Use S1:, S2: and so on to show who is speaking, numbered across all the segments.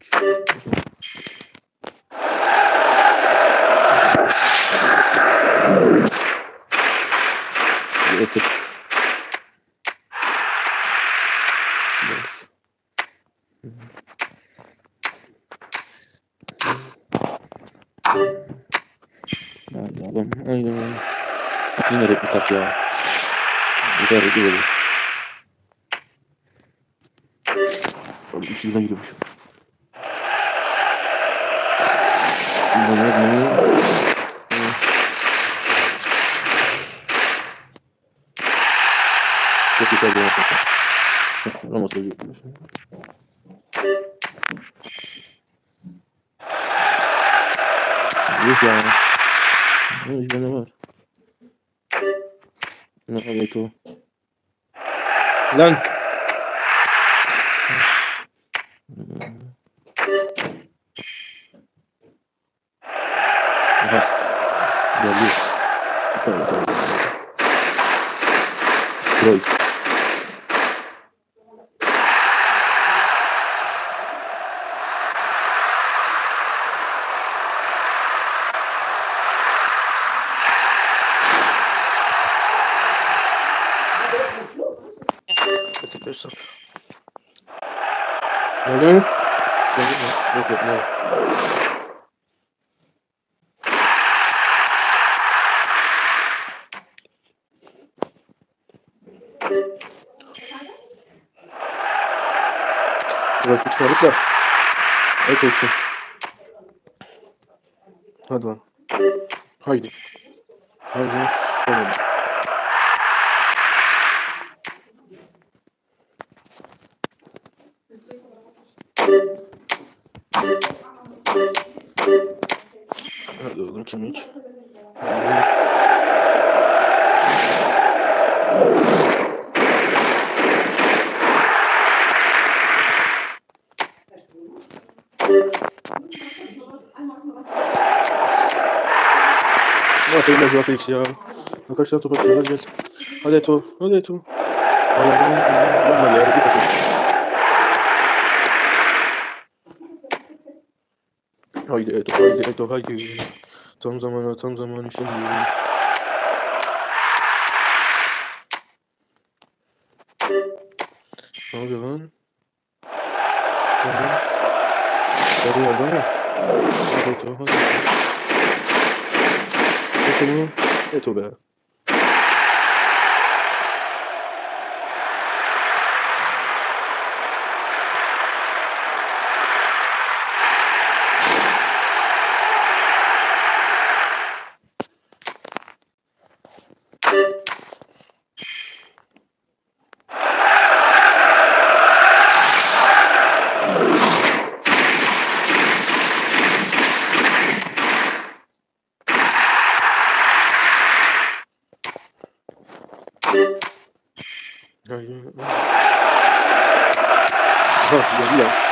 S1: 3. Bir etek. Boş. Hadi adam. Aynen öyle. Yine replik ya. Sefer replik olur. Abi üç yıldan gidiyormuş. Bunlar ne? Çok güzel bir yapı. Ramos da yutmuş. Yok ya. Ne iş bende var. Ne kadar o. Lan. Aha. Geliyor. Bir tane sen. Cruyff. Beşiktaş saf. Ne ne? Yok yok ne? Bırakı çıkardık da. Evet olsun. Hadi lan. Haydi. Haydi. Şöyle. Hadi oğlum kemik. Yapayım ben Rafael ya? Arkadaşlar top atıyor hadi gel. Hadi Eto. Hadi Eto. Allah'ım. Yapma ya. Bir bakın. Haydi Eto. Haydi Eto. Haydi. Tam zamanı tam zamanı şimdi. Ne oluyor lan? Sarı yerde ama. Hadi Eto. Hadi Eto. Eto mu? Eto be.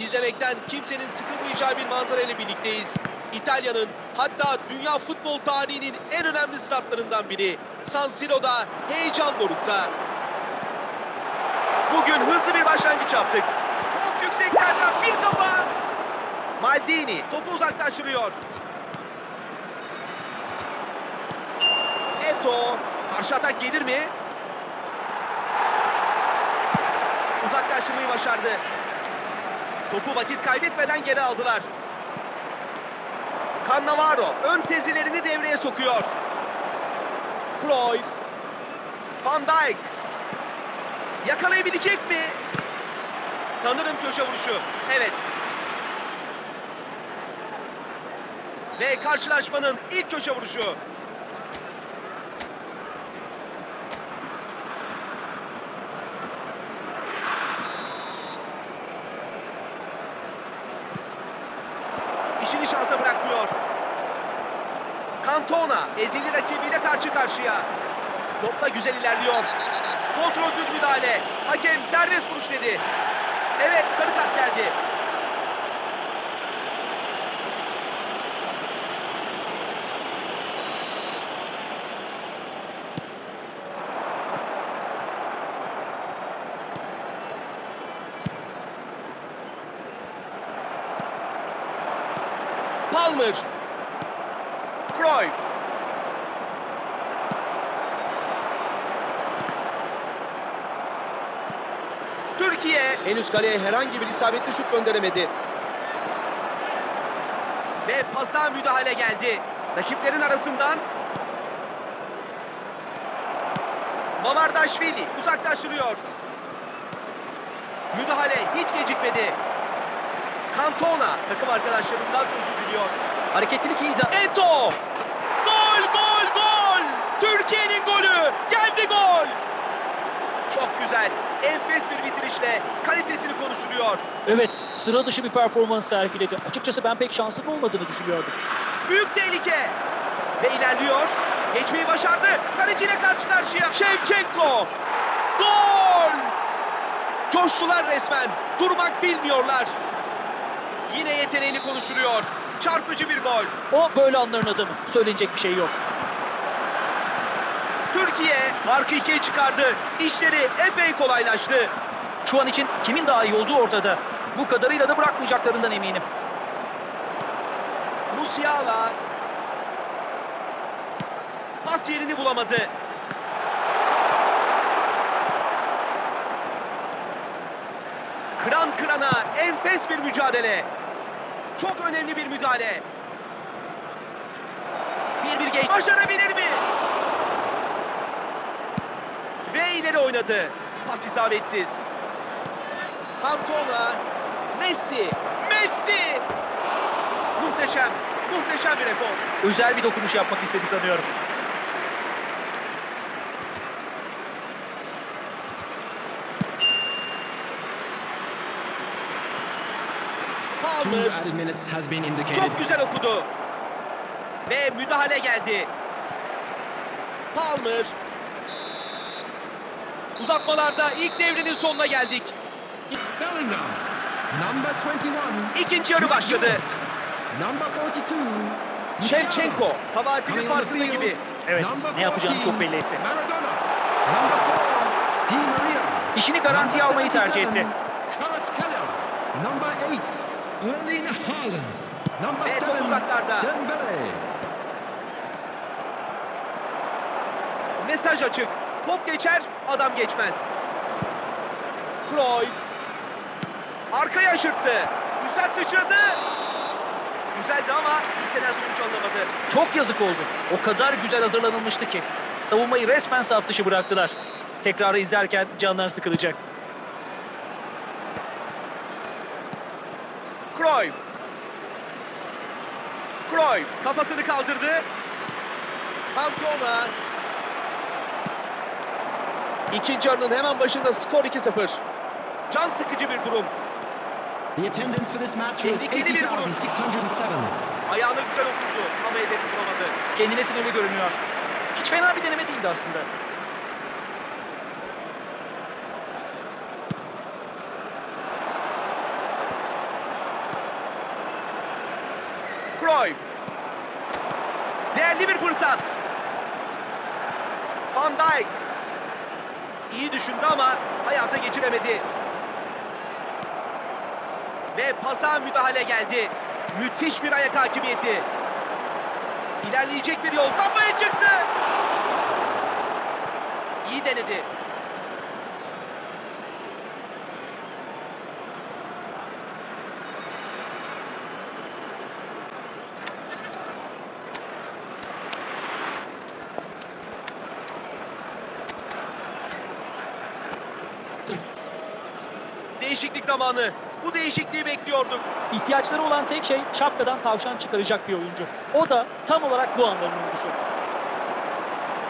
S2: İzlemekten kimsenin sıkılmayacağı bir manzara ile birlikteyiz. İtalya'nın hatta dünya futbol tarihinin en önemli statlarından biri. San Siro'da heyecan dorukta. Bugün hızlı bir başlangıç yaptık. Çok yükseklerden bir kafa. Maldini topu uzaklaştırıyor. Eto karşı atak gelir mi? Uzaklaştırmayı başardı. Topu vakit kaybetmeden geri aldılar. Cannavaro ön sezilerini devreye sokuyor. Cruyff. Van Dijk. Yakalayabilecek mi? Sanırım köşe vuruşu. Evet. Ve karşılaşmanın ilk köşe vuruşu. İşini şansa bırakmıyor. Cantona ezeli rakibiyle karşı karşıya. Topla güzel ilerliyor. Kontrolsüz müdahale. Hakem serbest vuruş dedi. Evet sarı kart geldi. Palmer. Cruyff. Türkiye henüz kaleye herhangi bir isabetli şut gönderemedi. Ve pasa müdahale geldi. Rakiplerin arasından Mamardashvili uzaklaştırıyor. Müdahale hiç gecikmedi. Cantona takım arkadaşlarından özür diliyor.
S3: Hareketlilik iyiydi.
S2: Eto! Gol, gol, gol! Türkiye'nin golü! Geldi gol! Çok güzel. Enfes bir bitirişle kalitesini konuşturuyor.
S3: Evet, sıra dışı bir performans sergiledi. Açıkçası ben pek şanslı olmadığını düşünüyordum.
S2: Büyük tehlike. Ve ilerliyor. Geçmeyi başardı. Kaleciyle karşı karşıya. Şevçenko. Gol! Coştular resmen. Durmak bilmiyorlar. Yine yeteneğini konuşturuyor. Çarpıcı bir gol.
S3: O böyle anların adamı. Söylenecek bir şey yok.
S2: Türkiye farkı ikiye çıkardı. İşleri epey kolaylaştı.
S3: Şu an için kimin daha iyi olduğu ortada. Bu kadarıyla da bırakmayacaklarından eminim.
S2: Musiala pas yerini bulamadı. Kıran kırana enfes bir mücadele. Çok önemli bir müdahale. Bir bir geç. Başarabilir mi? Ve ileri oynadı. Pas isabetsiz. Cantona. Messi. Messi. Muhteşem. Muhteşem bir efor.
S3: Özel bir dokunuş yapmak istedi sanıyorum.
S4: İndicated.
S2: çok güzel okudu. Ve müdahale geldi. Palmer. Uzatmalarda ilk devrinin sonuna geldik.
S4: Bellingham, number 21.
S2: İkinci yarı başladı.
S4: Number 42.
S2: Şevçenko kabahatinin farkında gibi.
S3: Evet, ne yapacağını çok
S4: 14,
S3: belli etti.
S4: Maradona. Number 4. Di Maria.
S3: İşini garantiye almayı tercih
S4: 77,
S3: etti.
S4: Kvaratskhelia. Number 8. Erling Haaland. Number
S2: Ve top
S4: 7.
S2: uzaklarda.
S4: Dembele.
S2: Mesaj açık. Top geçer, adam geçmez. Cruyff. Arkaya aşırttı. Güzel sıçradı. Güzeldi ama istenen sonuç alınamadı.
S3: Çok yazık oldu. O kadar güzel hazırlanılmıştı ki. Savunmayı resmen saf dışı bıraktılar. Tekrarı izlerken canlar sıkılacak.
S2: Cruyff. Cruyff kafasını kaldırdı. Cantona. İkinci yarının hemen başında skor 2-0. Can sıkıcı bir durum. Tehlikeli bir vuruş.
S4: 80,607.
S2: Ayağını güzel oturdu ama hedefi bulamadı.
S3: Kendine sinirli görünüyor. Hiç fena bir deneme değildi aslında.
S2: Cruyff. Değerli bir fırsat. Van Dijk. İyi düşündü ama hayata geçiremedi. Ve pasa müdahale geldi. Müthiş bir ayak hakimiyeti. İlerleyecek bir yol. Kafaya çıktı. İyi denedi. Değişiklik zamanı. Bu değişikliği bekliyorduk.
S3: İhtiyaçları olan tek şey şapkadan tavşan çıkaracak bir oyuncu. O da tam olarak bu anların oyuncusu.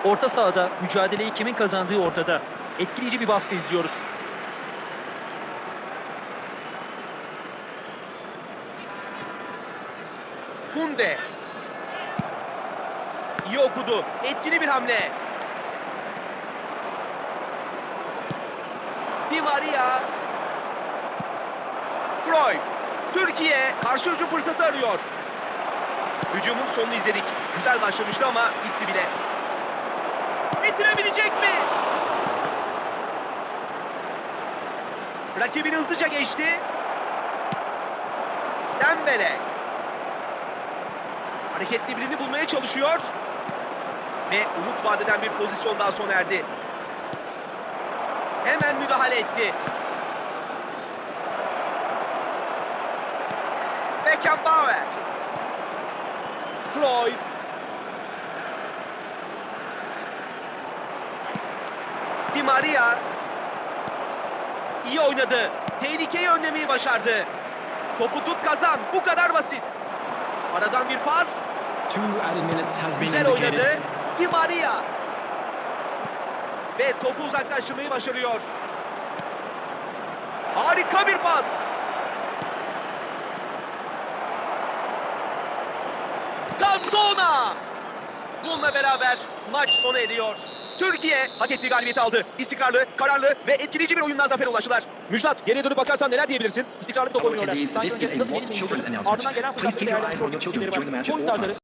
S3: Orta sahada mücadeleyi kimin kazandığı ortada. Etkileyici bir baskı izliyoruz.
S2: Kunde. İyi okudu. Etkili bir hamle. Di Maria. Cruyff. Türkiye karşı hücum fırsatı arıyor. Hücumun sonunu izledik. Güzel başlamıştı ama bitti bile. Bitirebilecek mi? Rakibini hızlıca geçti. Dembele. Hareketli birini bulmaya çalışıyor. Ve umut vadeden bir pozisyon daha sona erdi. Hemen müdahale etti. Beckenbauer. Cruyff. Di Maria. İyi oynadı. Tehlikeyi önlemeyi başardı. Topu tut kazan. Bu kadar basit. Aradan bir pas. Güzel oynadı. Di Maria. Ve topu uzaklaştırmayı başarıyor. Harika bir pas. Cantona. Bununla beraber maç sona eriyor. Türkiye hak ettiği galibiyeti aldı. İstikrarlı, kararlı ve etkileyici bir oyundan zafere ulaştılar. Müjdat geriye dönüp bakarsan neler diyebilirsin?
S3: İstikrarlı bir top oynuyorlar. Sanki önce nasıl yenilmeyi istiyorsun. Ardından gelen fırsatları var. Bu oyun tarzları